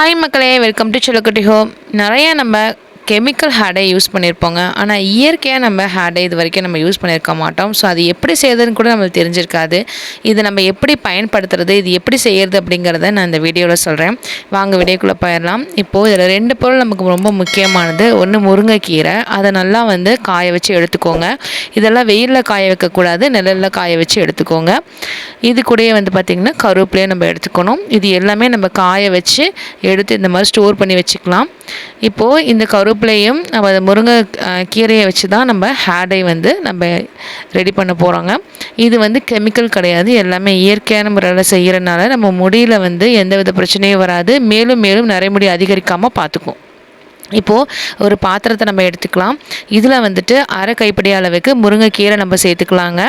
Hi மக்களே welcome to சிலக்குட்டி home நிறைய நம்ம கெமிக்கல் ஹேடை யூஸ் பண்ணியிருப்போங்க ஆனால் இயற்கையாக நம்ம ஹேடை இது வரைக்கும் நம்ம யூஸ் பண்ணியிருக்க மாட்டோம். ஸோ அது எப்படி செய்யறதுன்னு கூட நம்மளுக்கு தெரிஞ்சிருக்காது. இது நம்ம எப்படி பயன்படுத்துறது இது எப்படி செய்கிறது அப்படிங்கிறத நான் இந்த வீடியோவில் சொல்கிறேன் வாங்க வீடியோக்குள்ளே போயிடலாம். இப்போது இதில் ரெண்டு பொருள் நமக்கு ரொம்ப முக்கியமானது. ஒன்று முருங்கைக்கீரை. அதை நல்லா வந்து காய வச்சு எடுத்துக்கோங்க. இதெல்லாம் வெயிலில் காய வைக்கக்கூடாது. நிழலில் காய வச்சு எடுத்துக்கோங்க. இது கூடயே வந்து பார்த்திங்கன்னா கருவேப்பிலையே நம்ம எடுத்துக்கணும். இது எல்லாமே நம்ம காய வச்சு எடுத்து இந்த மாதிரி ஸ்டோர் பண்ணி வச்சுக்கலாம். இப்போது இந்த கருவேப்பிலையும் நம்ம முருங்கை கீரையை வச்சு தான் நம்ம ஹேடை வந்து நம்ம ரெடி பண்ண போகிறோங்க இது வந்து கெமிக்கல் கிடையாது. எல்லாமே இயற்கையான முறையில் செய்கிறனால நம்ம முடியில் வந்து எந்த வித பிரச்சனையும் வராது. மேலும் மேலும் முடி அதிகரிக்காமல் பார்த்துக்கும் இப்போது ஒரு பாத்திரத்தை நம்ம எடுத்துக்கலாம். இதில் வந்துட்டு அரை கைப்பிடி அளவுக்கு முருங்கைக்கீரை நம்ம சேர்த்துக்கலாங்க.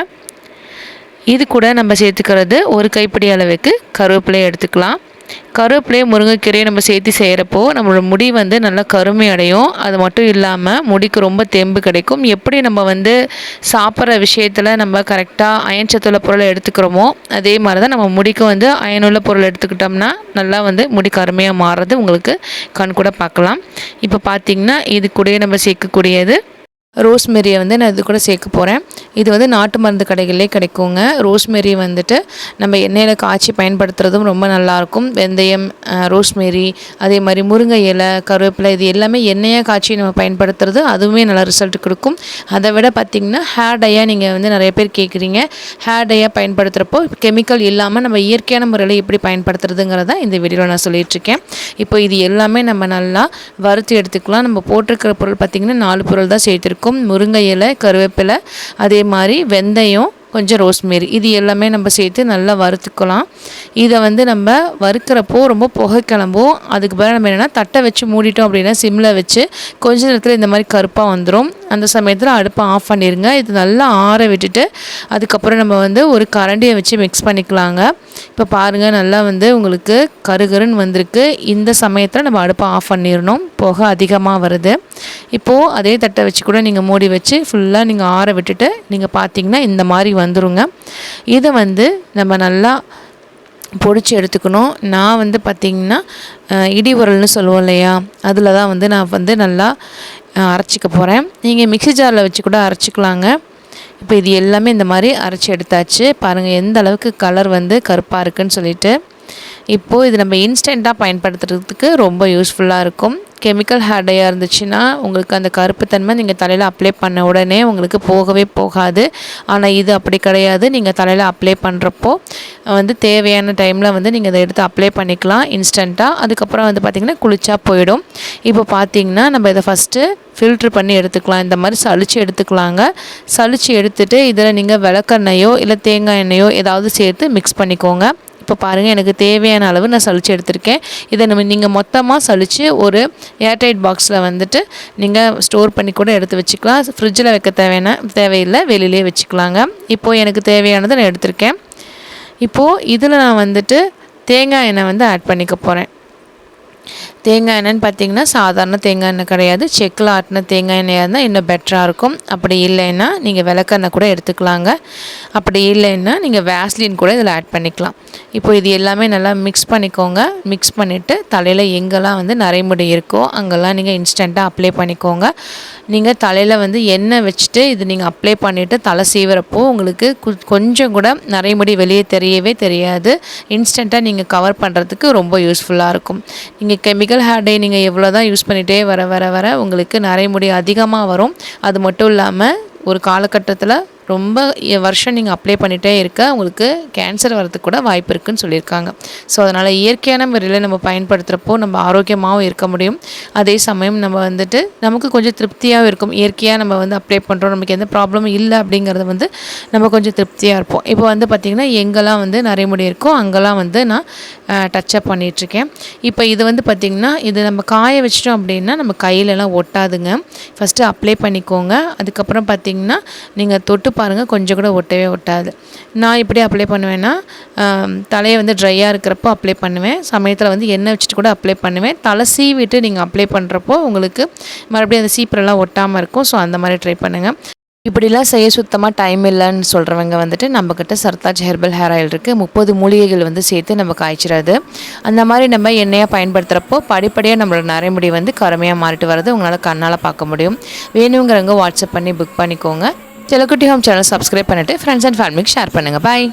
இது கூட நம்ம சேர்த்துக்கிறது ஒரு கைப்பிடி அளவுக்கு கருவேப்பிலையை எடுத்துக்கலாம். கருவேப்பிலையை முருங்கைக்கீரையை நம்ம சேர்த்து செய்கிறப்போ நம்மளோட முடி வந்து நல்லா கருமை அடையும். அது மட்டும் இல்லாமல் முடிக்கு ரொம்ப தெம்பு கிடைக்கும். எப்படி நம்ம வந்து சாப்பிட்ற விஷயத்தில் நம்ம கரெக்டாக அயன் சத்துள்ள பொருளை எடுத்துக்கிறோமோ அதே மாதிரி தான் நம்ம முடிக்கு வந்து அயனுள்ள பொருள் எடுத்துக்கிட்டோம்னா நல்லா வந்து முடி கருமையாக மாறுறது உங்களுக்கு கண் கூட பார்க்கலாம். இப்போ பார்த்திங்கன்னா இது கூடயே நம்ம சேர்க்கக்கூடியது ரோஸ்மெரியை வந்து நான் இது கூட சேர்க்க போகிறேன் இது வந்து நாட்டு மருந்து கடைகளிலே கிடைக்குங்க. ரோஸ்மெரி வந்துட்டு நம்ம எண்ணெயில் காய்ச்சி பயன்படுத்துகிறதும் ரொம்ப நல்லாயிருக்கும். வெந்தயம் ரோஸ்மெரி அதே மாதிரி முருங்கை இலை கருவேப்பிலை இது எல்லாமே எண்ணெயாக காய்ச்சி நம்ம பயன்படுத்துறது அதுவுமே நல்ல ரிசல்ட் கொடுக்கும். அதை விட பார்த்திங்கன்னா ஹேர் டையாக நீங்கள் வந்து நிறைய பேர் கேட்குறீங்க. ஹேர் டையாக பயன்படுத்துகிறப்போ கெமிக்கல் இல்லாமல் நம்ம இயற்கையான முறையில் எப்படி பயன்படுத்துறதுங்கிறத இந்த வீடியோவில் நான் சொல்லிகிட்ருக்கேன் இப்போ இது எல்லாமே நம்ம நல்லா வறுத்து எடுத்துக்கலாம். நம்ம போட்டிருக்கிற பொருள் பார்த்திங்கன்னா நாலு பொருள் தான் சேர்த்துருக்கோம். இருக்கும். முருங்கை இலை கருவேப்பிலை அதே மாதிரி வெந்தயம் கொஞ்சம் ரோஸ்மேரி. இது எல்லாமே நம்ம சேர்த்து நல்லா வறுத்துக்கலாம். இதை வந்து நம்ம வறுக்கிறப்போ ரொம்ப புகை கிளம்பும். அதுக்கு பிறகு நம்ம என்னென்னா தட்டை வச்சு மூடிட்டோம் அப்படின்னா சிம்மில் வச்சு கொஞ்ச நேரத்தில் இந்த மாதிரி கருப்பாக வந்துடும் அந்த சமயத்தில் அடுப்பை ஆஃப் பண்ணிடுங்க இது நல்லா ஆற விட்டுட்டு அதுக்கப்புறம் நம்ம வந்து ஒரு கரண்டியை வச்சு மிக்ஸ் பண்ணிக்கலாங்க. இப்போ பாருங்கள் நல்லா வந்து உங்களுக்கு கருகருன்னு வந்திருக்கு. இந்த சமயத்தில் நம்ம அடுப்பை ஆஃப் பண்ணிடணும். புகை அதிகமாக வருது. இப்போது அதே தட்டை வச்சு கூட நீங்கள் மூடி வச்சு ஃபுல்லாக நீங்கள் ஆற விட்டுட்டு நீங்கள் பார்த்தீங்கன்னா இந்த மாதிரி வந்துருங்க. இதை வந்து நம்ம நல்லா பொடிச்சு எடுத்துக்கணும். நான் வந்து பார்த்திங்கன்னா இடி உரல்னு சொல்லுவோம் இல்லையா? அதில் தான் வந்து நான் வந்து நல்லா அரைச்சிக்க போகிறேன் நீங்கள் மிக்சி ஜாரில் வச்சு கூட அரைச்சிக்கலாங்க. இப்போ இது எல்லாமே இந்த மாதிரி அரைச்சி எடுத்தாச்சு. பாருங்கள் எந்த அளவுக்கு கலர் வந்து கருப்பாக இருக்குதுன்னு சொல்லிட்டு. இப்போது இது நம்ம இன்ஸ்டண்ட்டாக பயன்படுத்துறதுக்கு ரொம்ப யூஸ்ஃபுல்லாக இருக்கும். கெமிக்கல் ஹேர் டையாக இருந்துச்சுன்னா உங்களுக்கு அந்த கருப்பு தன்மை நீங்கள் தலையில் அப்ளை பண்ண உடனே உங்களுக்கு போகவே போகாது. ஆனால் இது அப்படி கிடையாது. நீங்கள் தலையில் அப்ளை பண்ணுறப்போ வந்து தேவையான டைமில் வந்து நீங்கள் இதை எடுத்து அப்ளை பண்ணிக்கலாம் இன்ஸ்டண்ட்டாக அதுக்கப்புறம் வந்து பார்த்திங்கன்னா குளிச்சா போயிடும். இப்போ பார்த்திங்கன்னா நம்ம இதை ஃபஸ்ட்டு ஃபில்ட்ரு பண்ணி எடுத்துக்கலாம். இந்த மாதிரி சளிச்சு எடுத்துக்கலாங்க. சளிச்சு எடுத்துகிட்டு இதில் நீங்கள் விளக்கெண்ணையோ இல்லை தேங்காய் எண்ணெயோ ஏதாவது சேர்த்து மிக்ஸ் பண்ணிக்கோங்க. இப்போ பாருங்கள் எனக்கு தேவையான அளவு நான் சளிச்சு எடுத்திருக்கேன். இதை நம்ம நீங்கள் மொத்தமாக சளிச்சு ஒரு ஏர்டைட் பாக்ஸில் வந்துட்டு நீங்கள் ஸ்டோர் பண்ணி கூட எடுத்து வச்சுக்கலாம். ஃப்ரிட்ஜில் வைக்க தேவையான தேவையில்லை வெளியிலே வச்சுக்கலாங்க. இப்போது எனக்கு தேவையானதை நான் எடுத்திருக்கேன். இப்போது இதில் நான் வந்துட்டு தேங்காய் எண்ணெய் வந்து ஆட் பண்ணிக்க போகிறேன் தேங்காய் எண்ணெய்னு பார்த்தீங்கன்னா சாதாரண தேங்காய் எண்ணெய் கிடையாது. செக்கில் ஆட்டின தேங்காய் எண்ணெயாக இருந்தால் இன்னும் பெட்டராக இருக்கும். அப்படி இல்லைன்னா நீங்கள் விளக்கெண்ணெய் கூட எடுத்துக்கலாங்க. அப்படி இல்லைன்னா நீங்கள் வேஸ்லின் கூட இதில் ஆட் பண்ணிக்கலாம். இப்போ இது எல்லாமே நல்லா மிக்ஸ் பண்ணிக்கோங்க. மிக்ஸ் பண்ணிவிட்டு தலையில் எங்கெல்லாம் வந்து நரைமுடி இருக்கோ அங்கெல்லாம் நீங்கள் இன்ஸ்டண்ட்டாக அப்ளை பண்ணிக்கோங்க. நீங்கள் தலையில் வந்து எண்ணெய் வச்சுட்டு இது நீங்கள் அப்ளை பண்ணிவிட்டு தலை சீவரப்போ உங்களுக்கு கொஞ்சம் கூட நரைமுடி வெளியே தெரியவே தெரியாது. இன்ஸ்டண்ட்டாக நீங்கள் கவர் பண்ணுறதுக்கு ரொம்ப யூஸ்ஃபுல்லாக இருக்கும். நீங்கள் கெமிக்கல் மெடிக்கல் ஹேர் டே நீங்கள் எவ்வளோ தான் யூஸ் பண்ணிகிட்டே வர வர வர உங்களுக்கு நிறைய முடி அதிகமாக வரும். அது மட்டும் இல்லாமல் ஒரு காலகட்டத்தில் ரொம்ப வருஷம் நீங்கள் அப்ளை பண்ணிகிட்டே இருக்க உங்களுக்கு கேன்சர் வரதுக்கு கூட வாய்ப்பு இருக்குதுன்னு சொல்லியிருக்காங்க. ஸோ அதனால் இயற்கையான முறையில் நம்ம பயன்படுத்துகிறப்போ நம்ம ஆரோக்கியமாகவும் இருக்க முடியும். அதே சமயம் நம்ம வந்துட்டு நமக்கு கொஞ்சம் திருப்தியாகவும் இருக்கும். இயற்கையாக நம்ம வந்து அப்ளை பண்ணுறோம் நமக்கு எந்த ப்ராப்ளமும் இல்லை அப்படிங்கிறது வந்து நம்ம கொஞ்சம் திருப்தியாக இருப்போம். இப்போ வந்து பார்த்திங்கன்னா எங்கெல்லாம் வந்து நிறைய முடி இருக்கோ அங்கெல்லாம் வந்து நான் டச்சப் பண்ணிகிட்ருக்கேன் இப்போ இது வந்து பார்த்திங்கன்னா இது நம்ம காய வச்சிட்டோம் அப்படின்னா நம்ம கையிலலாம் ஒட்டாதுங்க. ஃபஸ்ட்டு அப்ளை பண்ணிக்கோங்க. அதுக்கப்புறம் பார்த்திங்கன்னா நீங்கள் தொட்டு பாருங்கள் கொஞ்சம் கூட ஒட்டவே ஒட்டாது. நான் இப்படி அப்ளை பண்ணுவேன்னா தலையை வந்து ட்ரையாக இருக்கிறப்போ அப்ளை பண்ணுவேன். சமயத்தில் வந்து எண்ணெய் வச்சுட்டு கூட அப்ளை பண்ணுவேன். தலை சீவிட்டு நீங்கள் அப்ளை பண்ணுறப்போ உங்களுக்கு மறுபடியும் அந்த சீப்பரெல்லாம் ஒட்டாமல் இருக்கும். ஸோ அந்த மாதிரி ட்ரை பண்ணுங்கள் இப்படிலாம் செய்ய சுத்தமாக டைம் இல்லைன்னு சொல்கிறவங்க வந்துட்டு நம்மக்கிட்ட சர்தாஜ் ஹெர்பல் ஹேர் ஆயில் இருக்குது முப்பது மூலிகைகள் வந்து சேர்த்து நம்ம காய்ச்சிறது. அந்த மாதிரி நம்ம எண்ணெயாக பயன்படுத்துகிறப்போ படிப்படியாக நம்மளோட நரைமுடி வந்து கருமையாக மாறிட்டு வர்றது உங்களால் கண்ணால் பார்க்க முடியும். வேணுங்கிறவங்க வாட்ஸ்அப் பண்ணி புக் பண்ணிக்கோங்க. செலக்குட்டி ஹோம் சேனல் சப்ஸ்கிரைப் பண்ணிவிட்டு ஃப்ரெண்ட்ஸ் அண்ட் ஃபேமிலிக்கு ஷேர் பண்ணுங்கள் பாய்